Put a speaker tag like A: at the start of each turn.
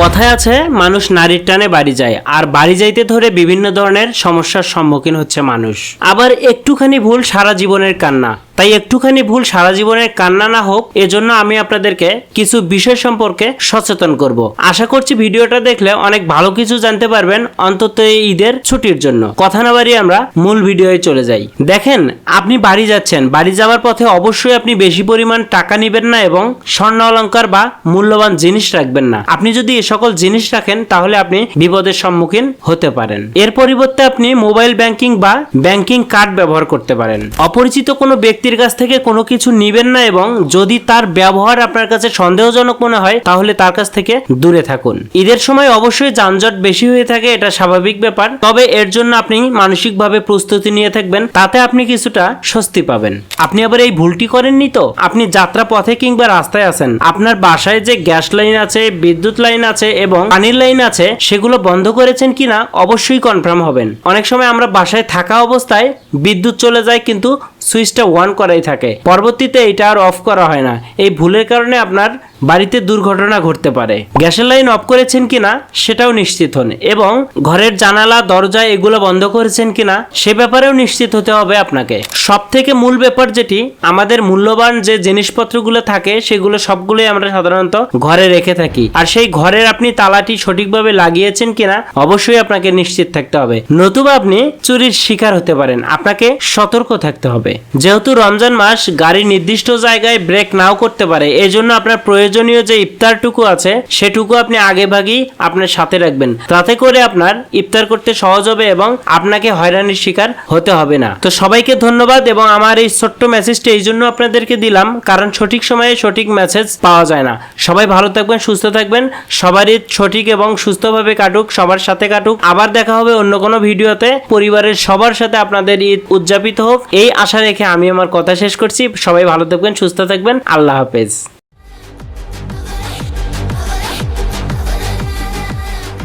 A: কথায় আছে, মানুষ নারীর টানে বাড়ি যায়, আর বাড়ি যাইতে ধরে বিভিন্ন ধরনের সমস্যার সম্মুখীন হচ্ছে মানুষ। আবার একটুখানি ভুল সারা জীবনের কান্না। তাই একটুখানি ভুল সারা জীবনের কান্না না হোক, এজন্য আমি আপনাদেরকে কিছু বিষয় সম্পর্কে সচেতন করব। আশা করছি ভিডিওটা দেখলে অনেক ভালো কিছু জানতে পারবেন অন্তত এই ঈদের ছুটির জন্য। কথা না বাড়িয়ে আমরা মূল ভিডিওয়ে চলে যাই। দেখেন, আপনি বাড়ি যাচ্ছেন। বাড়ি যাওয়ার পথে অবশ্যই আপনি বেশি পরিমাণ টাকা নেবেন না এবং স্বর্ণ অলঙ্কার বা মূল্যবান জিনিস রাখবেন না। আপনি যদি এ সকল জিনিস রাখেন, তাহলে আপনি বিপদের সম্মুখীন হতে পারেন। এর পরিবর্তে আপনি মোবাইল ব্যাংকিং বা ব্যাংকিং কার্ড ব্যবহার করতে পারেন। অপরিচিত কোনো ব্যক্তির কাছ থেকে কোনো কিছু নিবেন না এবং যদি তার ব্যবহার আপনার কাছে সন্দেহজনক মনে হয়, তাহলে তার কাছ থেকে দূরে থাকুন। ঈদের সময় অবশ্যই যানজট বেশি হয়ে থাকে, এটা স্বাভাবিক ব্যাপার। তবে এর জন্য আপনি মানসিকভাবে প্রস্তুতি নিয়ে থাকবেন, তাতে আপনি কিছুটা স্বস্তি পাবেন। আপনি আবার এই ভুলটি করেননি তো? আপনি যাত্রা পথে কিংবা রাস্তায় আছেন। আপনার বাসায় যে গ্যাস লাইন আছে, বিদ্যুৎ লাইন আছে এবং পানির লাইন আছে, সেগুলো বন্ধ করেছেন কিনা অবশ্যই কনফার্ম হবেন। অনেক সময় আমরা বাসায় থাকা অবস্থায় বিদ্যুৎ চলে যায়, কিন্তু সুইচটা অন করাই থাকে। পরবর্তীতে এটা আর অফ করা হয় না। এই ভুলের কারণে আপনার বাড়িতে দুর্ঘটনা ঘটতে পারে। গ্যাসের লাইন অফ করেছেন কিনা সেটাও নিশ্চিত হন এবং ঘরের জানালা, দরজা এগুলো বন্ধ করেছেন কিনা সে ব্যাপারেও নিশ্চিত হতে হবে আপনাকে। সব থেকে মূল ব্যাপার যেটি, আমাদের মূল্যবান যে জিনিসপত্রগুলো থাকে, সেগুলো সবগুলোই আমরা সাধারণত ঘরে রেখে থাকি। আর সেই ঘরের আপনি তালাটি সঠিকভাবে লাগিয়েছেন কিনা অবশ্যই আপনাকে নিশ্চিত থাকতে হবে। নতুবা আপনি চুরির শিকার হতে পারেন। আপনাকে সতর্ক থাকতে হবে। যেহেতু রমজান মাস গাড়ি নির্দিষ্ট জায়গায় ব্রেক নাও করতে পারে এই জন্য আপনার প্রয়োজনীয় যে ইফতারটুকু আছে, সেটুকু আপনি আগে ভাগেই আপনার সাথে রাখবেন। তাতে করে আপনার ইফতার করতে সহজ হবে এবং আপনাকে হয়রানির শিকার হতে হবে না। তো সবাইকে ধন্যবাদ এবং আমার এই ছোট্ট মেসেজটা এই জন্য আপনাদেরকে দিলাম, কারণ সঠিক সময়ে সঠিক মেসেজ পাওয়া যায় না। সবাই ভালো থাকবেন, সুস্থ থাকবেন, সবারই সঠিক এবং সুস্থভাবে কাটুক, সবার সাথে কাটুক। আবার দেখা হবে অন্য কোনো ভিডিওতে, পরিবারের সবার সাথে আপনাদের ঈদ উদযাপিত হোক, এই আশা রেখে আমি আমার কথা শেষ করছি। সবাই ভালো থাকবেন সুস্থ থাকবেন। আল্লাহ হাফেজ।